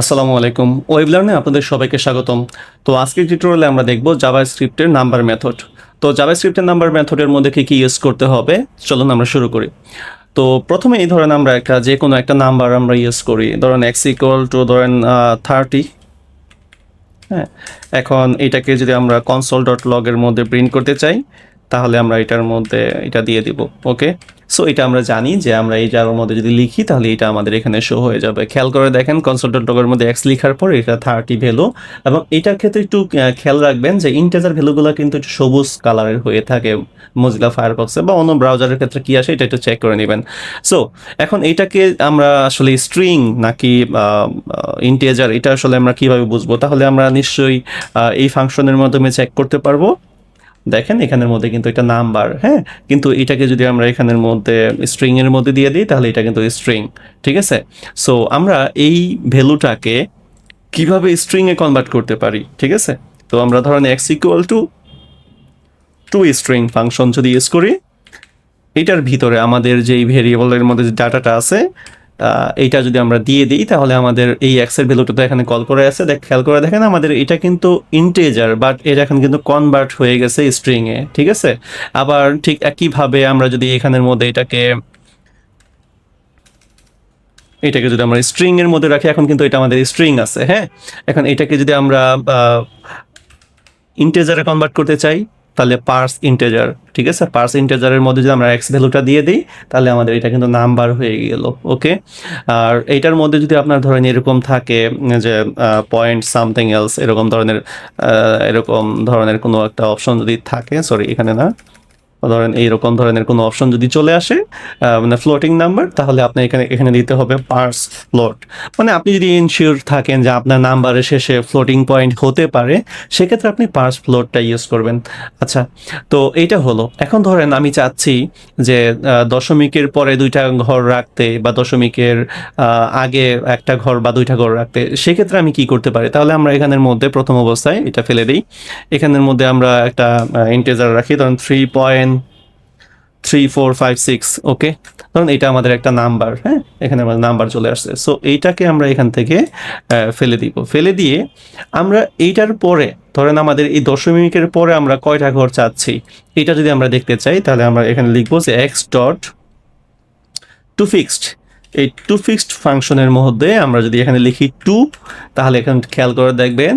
আসসালামু আলাইকুম। ওয়েব লার্নে আপনাদের সবাইকে স্বাগতম। তো আজকের টিউটোরিয়ালে আমরা দেখব জাভা স্ক্রিপ্টের নাম্বার মেথড তো জাভা স্ক্রিপ্টের নাম্বার মেথডের মধ্যে কি কি ইউজ করতে হবে? চলুন আমরা শুরু করি। তো প্রথমে এই ধরেন আমরা একটা যে কোনো একটা নাম্বার আমরা ইউজ করি। ধরেন এক্স ইকুয়াল টু ধরেন থার্টি হ্যাঁ এখন এটাকে যদি আমরা কনসোল ডট লগের মধ্যে প্রিন্ট করতে চাই, তাহলে আমরা এটার মধ্যে এটা দিয়ে দিব ওকে সো এটা আমরা জানি যে আমরা এই যার মধ্যে যদি লিখি, তাহলে এটা আমাদের এখানে শো হয়ে যাবে। খেয়াল করে দেখেন কনসোল ডট লগের মধ্যে এক্স লেখার পর এটা থার্টি ভ্যালু এবং এটার ক্ষেত্রে একটু খেয়াল রাখবেন যে ইন্টাজার ভ্যালুগুলো কিন্তু একটু সবুজ কালারের হয়ে থাকে মজিলা ফায়ারবক্সে বা অন্য ব্রাউজারের ক্ষেত্রে কি আসে, এটা একটু চেক করে নেবেন। সো এখন এটাকে আমরা আসলে স্ট্রিং নাকি ইন্টেজার এটা আসলে আমরা কীভাবে বুঝব? তাহলে আমরা নিশ্চয়ই এই ফাংশনের মাধ্যমে চেক করতে পারব। দেখেন, এখানের মধ্যে কিন্তু এটা নাম্বার হ্যাঁ? কিন্তু এটাকে যদি আমরা এখানের মধ্যে স্ট্রিংয়ের মধ্যে দিয়ে দিই, তাহলে এটা কিন্তু স্ট্রিং ঠিক আছে? সো আমরা এই ভ্যালুটাকে কীভাবে স্ট্রিংয়ে কনভার্ট করতে পারি, ঠিক আছে? তো আমরা ধরেন X equal to to string function যদি ইউজ করি, এটার ভিতরে আমাদের যেই ভেরিয়েবলের মধ্যে যে ডাটাটা আছে এইটা যদি আমরা দিয়ে দিই, তাহলে আমাদের এই এক্সের ভ্যালুটা তো এখানে কল করে আছে। দেখ, খেয়াল করে দেখেন, আমাদের এটা কিন্তু ইন্টেজার বাট এটা এখন কিন্তু কনভার্ট হয়ে গেছে স্ট্রিং এ, ঠিক আছে? আবার ঠিক একইভাবে আমরা যদি এখানের মধ্যে এটাকে এটাকে যদি আমরা স্ট্রিং এর মধ্যে রাখি, এখন কিন্তু এটা আমাদের স্ট্রিং আছে হ্যাঁ? এখন এটাকে যদি আমরা ইন্টেজারে কনভার্ট করতে চাই তাহলে পার্স ইন্টেজার ঠিক আছে? পার্স ইন্টেজারের মধ্যে যদি আমরা এক্স ভ্যালুটা দিয়ে দিই, তাহলে আমাদের এটা কিন্তু নাম্বার হয়ে গেল ওকে আর এইটার মধ্যে যদি আপনার ধরেন এরকম থাকে যে পয়েন্ট সামথিং এলস এরকম ধরনের এরকম ধরনের কোনো একটা অপশন যদি থাকে সরি এখানে না ধরেন এইরকম ধরনের কোনো অপশন যদি চলে আসে মানে ফ্লোটিং নাম্বার তাহলে আপনি এখানে এখানে দিতে হবে পার্স ফ্লোট মানে আপনি যদি ইনশিওর থাকেন যে আপনার নাম্বারের শেষে ফ্লোটিং পয়েন্ট হতে পারে, সেক্ষেত্রে আপনি পার্স ফ্লোটটা ইউজ করবেন। আচ্ছা তো এইটা হলো। এখন ধরেন আমি চাচ্ছি যে দশমিকের পরে দুইটা ঘর রাখতে বা দশমিকের আগে একটা ঘর বা দুইটা ঘর রাখতে, সেক্ষেত্রে আমি কি করতে পারি? তাহলে আমরা এখানের মধ্যে প্রথম অবস্থায় এটা ফেলে দিই। এখানের মধ্যে আমরা একটা ইন্টেজার রাখি, ধরেন three point three four five six okay ধরুন এটা আমাদের একটা নাম্বার হ্যাঁ? এখানে আমাদের নাম্বার চলে আসছে। সো এইটাকে আমরা এখান থেকে ফেলে দিব। ফেলে দিয়ে আমরা এইটার পরে, ধরেন আমাদের এই দশমিকের পরে আমরা কয়টা ঘর চাচ্ছি? এটা যদি আমরা দেখতে চাই, তাহলে আমরা এখানে লিখব যে এক্স ডট টু ফিক্সড এই টু ফিক্সড ফাংশনের মধ্যে আমরা যদি এখানে লিখি টু তাহলে এখানে খেয়াল করে দেখবেন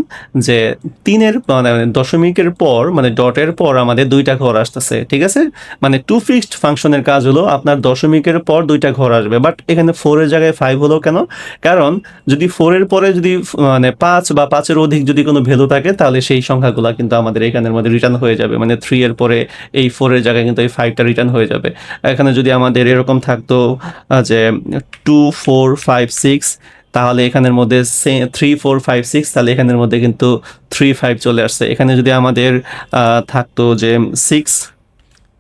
যে তিনের মানে দশমিকের পর মানে ডটের পর আমাদের দুইটা ঘর আসতেছে, ঠিক আছে? মানে টু ফিক্সড ফাংশনের কাজ হলো আপনার দশমিকের পর দুইটা ঘর আসবে বাট এখানে ফোরের জায়গায় ফাইভ হলো কেন? কারণ যদি ফোরের পরে যদি মানে পাঁচ বা পাঁচের অধিক যদি কোনো ভ্যালু থাকে, তাহলে সেই সংখ্যাগুলো কিন্তু আমাদের এখানের মধ্যে রিটার্ন হয়ে যাবে মানে থ্রি এর পরে এই ফোরের জায়গায় কিন্তু এই ফাইভটা রিটার্ন হয়ে যাবে। এখানে যদি আমাদের এরকম থাকতো যে টু ফোর ফাইভ সিক্স তাহলে এখানের মধ্যে থ্রি ফোর ফাইভ সিক্স তাহলে এখানের মধ্যে কিন্তু থ্রি ফাইভ চলে আসছে। এখানে যদি আমাদের থাকতো যে সিক্স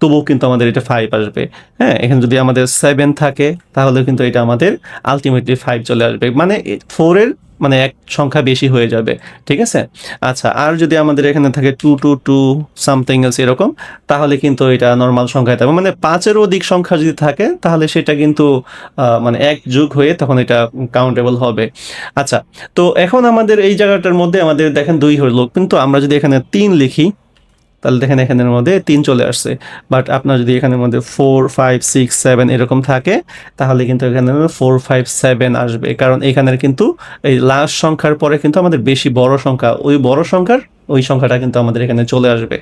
তবুও কিন্তু আমাদের এটা ফাইভ আসবে। হ্যাঁ এখানে যদি আমাদের সেভেন থাকে তাহলে কিন্তু এটা আমাদের আলটিমেটলি ফাইভ চলে আসবে। মানে ফোরের মানে এক সংখ্যা বেশি হয়ে যাবে, ঠিক আছে? আচ্ছা আর যদি আমাদের এখানে থাকে two two two something else এরকম, তাহলে কিন্তু এটা নর্মাল সংখ্যায় থাকবে। মানে পাঁচের অধিক সংখ্যা যদি থাকে, তাহলে সেটা কিন্তু মানে এক যুগ হয়ে তখন এটা কাউন্টেবল হবে। আচ্ছা তো এখন আমাদের এই জায়গাটার মধ্যে আমাদের দেখেন দুই হলো। কিন্তু আমরা যদি এখানে তিন লিখি তাহলে দেখেন এখানের মধ্যে তিন চলে আসছে। বাট আপনার যদি এখানের মধ্যে ফোর ফাইভ সিক্স সেভেন এরকম থাকে, তাহলে কিন্তু এখানে ফোর ফাইভ সেভেন আসবে। কারণ এখানের কিন্তু এই লাস্ট সংখ্যার পরে কিন্তু আমাদের বেশি বড় সংখ্যা, ওই বড় সংখ্যার ওই সংখ্যাটা কিন্তু আমাদের এখানে চলে আসবে।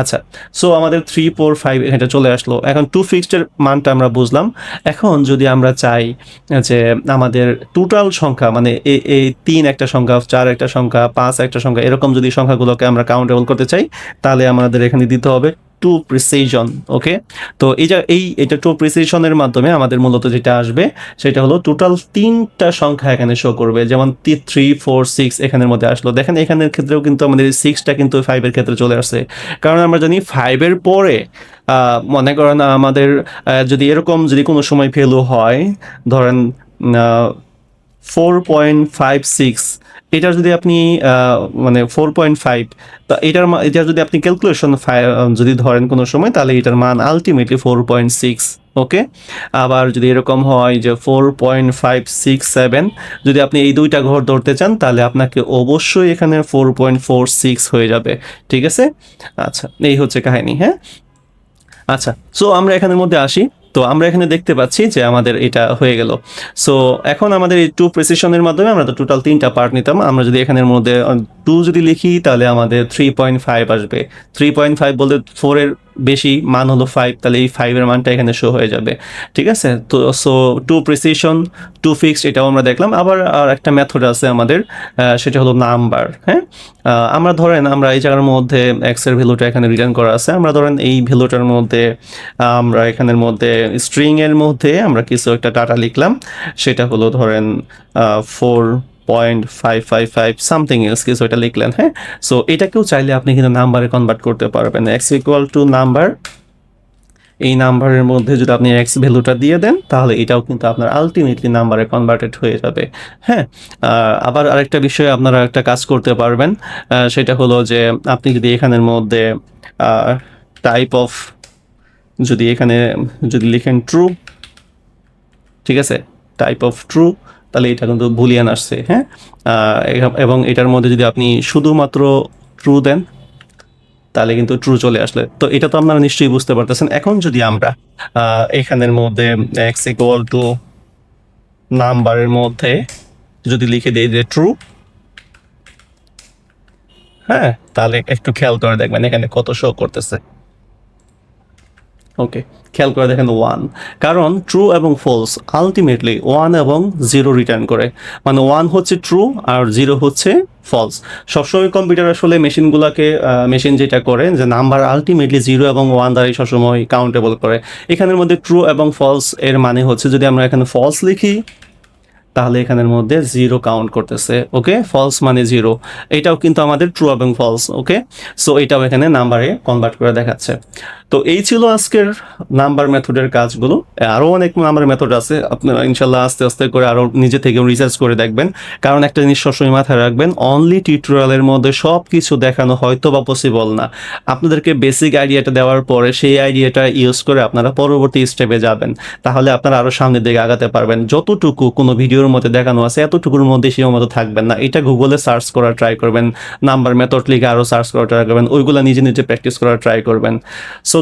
আচ্ছা সো আমাদের থ্রি ফোর ফাইভ এটা চলে আসলো। এখন টু ফিক্সডের মানটা আমরা বুঝলাম। এখন যদি আমরা চাই যে আমাদের টোটাল সংখ্যা মানে এই তিন একটা সংখ্যা, চার একটা সংখ্যা, পাঁচ একটা সংখ্যা, এরকম যদি সংখ্যাগুলোকে আমরা কাউন্টেবল করতে চাই, তাহলে আমাদের এখানে দিতে হবে টু প্রিসিশন, ওকে? তো এই যা, এই, এটা টু প্রিসিশনের মাধ্যমে আমাদের মূলত যেটা আসবে, সেটা হলো টোটাল তিনটা সংখ্যা এখানে শো করবে। যেমন থ্রি, ফোর, সিক্স এখানের মধ্যে আসলো। দেখেন এখানের ক্ষেত্রেও কিন্তু আমাদের সিক্সটা কিন্তু ফাইভের ক্ষেত্রে চলে আসছে। কারণ আমরা জানি ফাইভের পরে মনে করেন আমাদের যদি এরকম যদি কোনো সময় ভ্যালু হয়, ধরেন ফোর পয়েন্ট ফাইভ সিক্স এটা যদি আপনি মানে ফোর পয়েন্ট ফাইভ তা এটার এটা যদি আপনি ক্যালকুলেশন যদি ধরেন কোনো সময়, তাহলে এটার মান ultimately four point six okay আবার যদি এরকম হয় যে four point five six seven যদি আপনি এই দুইটা ঘর ধরতে চান, তাহলে আপনাকে অবশ্যই এখানে ফোর পয়েন্ট ফোর সিক্স হয়ে যাবে, ঠিক আছে? আচ্ছা এই হচ্ছে কাহিনী হ্যাঁ? আচ্ছা সো আমরা এখানের মধ্যে আসি। তো আমরা এখানে দেখতে পাচ্ছি যে আমাদের এটা হয়ে গেল। সো এখন আমাদের এই টু প্রেসিশনের মাধ্যমে আমরা তো টোটাল তিনটা পার্ট নিতাম। আমরা যদি এখানের মধ্যে টু যদি লিখি, তাহলে আমাদের থ্রি পয়েন্ট ফাইভ আসবে। থ্রি পয়েন্ট ফাইভ বলতে ফোরের বেশি মান হলো ফাইভ তাহলে এই ফাইভের মানটা এখানে শো হয়ে যাবে। ঠিক আছে? তো so to precision to fixed এটাও আমরা দেখলাম। আবার আর একটা মেথড আছে আমাদের সেটা হলো নাম্বার হ্যাঁ? আমরা ধরেন আমরা এই জায়গার মধ্যে এক্সের ভ্যালুটা এখানে রিটার্ন করা আছে। আমরা ধরেন এই ভ্যালুটার মধ্যে, আমরা এখানের মধ্যে স্ট্রিংয়ের মধ্যে আমরা কিছু একটা ডাটা লিখলাম। সেটা হলো ধরেন four point five five five something else কিছু এটা লিখলেন হ্যাঁ? সো এটাকেও চাইলে আপনি কিন্তু নাম্বারে কনভার্ট করতে পারবেন। এক্স ইকুয়াল টু নাম্বার এই নাম্বারের মধ্যে যদি আপনি এক্স ভ্যালুটা দিয়ে দেন, তাহলে এটাও কিন্তু আপনার আলটিমেটলি নাম্বারে কনভার্টেড হয়ে যাবে হ্যাঁ? আবার আরেকটা বিষয়ে আপনারা একটা কাজ করতে পারবেন সেটা হলো যে আপনি যদি এখানের মধ্যে টাইপ অফ যদি এখানে, যদি লিখেন ট্রু ঠিক আছে? টাইপ অফ ট্রু তাহলে এটা কিন্তু বুলিয়ান আসছে হ্যাঁ? এবং এটার মধ্যে যদি আপনি শুধুমাত্র ট্রু দেন, তাহলে কিন্তু ট্রু চলে আসলে। তো এটা তো আপনারা নিশ্চয়ই বুঝতে পারতেছেন। এখন যদি আমরা এখানের মধ্যে এক্স ইকুয়াল টু নাম্বারের মধ্যে যদি লিখে দিই যে ট্রু হ্যাঁ? তাহলে একটু খেয়াল করে দেখবেন এখানে কত শো করতেছে। ওকে খেয়াল করে দেখেন ওয়ান কারণ ট্রু এবং ফলস আলটিমেটলি ওয়ান এবং জিরো রিটার্ন করে। মানে ওয়ান হচ্ছে ট্রু আর জিরো হচ্ছে ফলস সবসময় কম্পিউটার আসলে মেশিনগুলোকে মেশিন যেটা করে, যে নাম্বার আলটিমেটলি জিরো এবং ওয়ান দ্বারাই সবসময় কাউন্টেবল করে। এখানের মধ্যে ট্রু এবং ফলস এর মানে হচ্ছে যদি আমরা এখানে ফলস লিখি, তাহলে এখানের মধ্যে জিরো কাউন্ট করতেছে। ওকে ফলস মানে জিরো এটাও কিন্তু আমাদের ট্রু এবং ফলস ওকে সো এটাও এখানে নাম্বারে কনভার্ট করে দেখাচ্ছে। তো এই ছিল আজকের নাম্বার মেথডের কাজগুলো। আরও অনেক নাম্বার মেথড আছে। আপনারা ইনশাল্লাহ আস্তে আস্তে করে আরও নিজে থেকে রিসার্চ করে দেখবেন। কারণ একটা জিনিস সবসময় মাথায় রাখবেন অনলি টিউটোরিয়ালের মধ্যে সব কিছু দেখানো হয়তো বা পসিবল না। আপনাদেরকে বেসিক আইডিয়াটা দেওয়ার পরে সেই আইডিয়াটা ইউজ করে আপনারা পরবর্তী স্টেপে যাবেন। তাহলে আপনারা আরও সামনের দিকে আগাতে পারবেন। যতটুকু কোনো ভিডিওর মধ্যে দেখানো আছে, এতটুকুর মধ্যে সীমাবদ্ধ থাকবেন না। এটা গুগলে সার্চ করার ট্রাই করবেন। নাম্বার মেথড লিখে আরও সার্চ করার ট্রাই করবেন। ওইগুলো নিজে নিজে প্র্যাকটিস করার ট্রাই করবেন। সো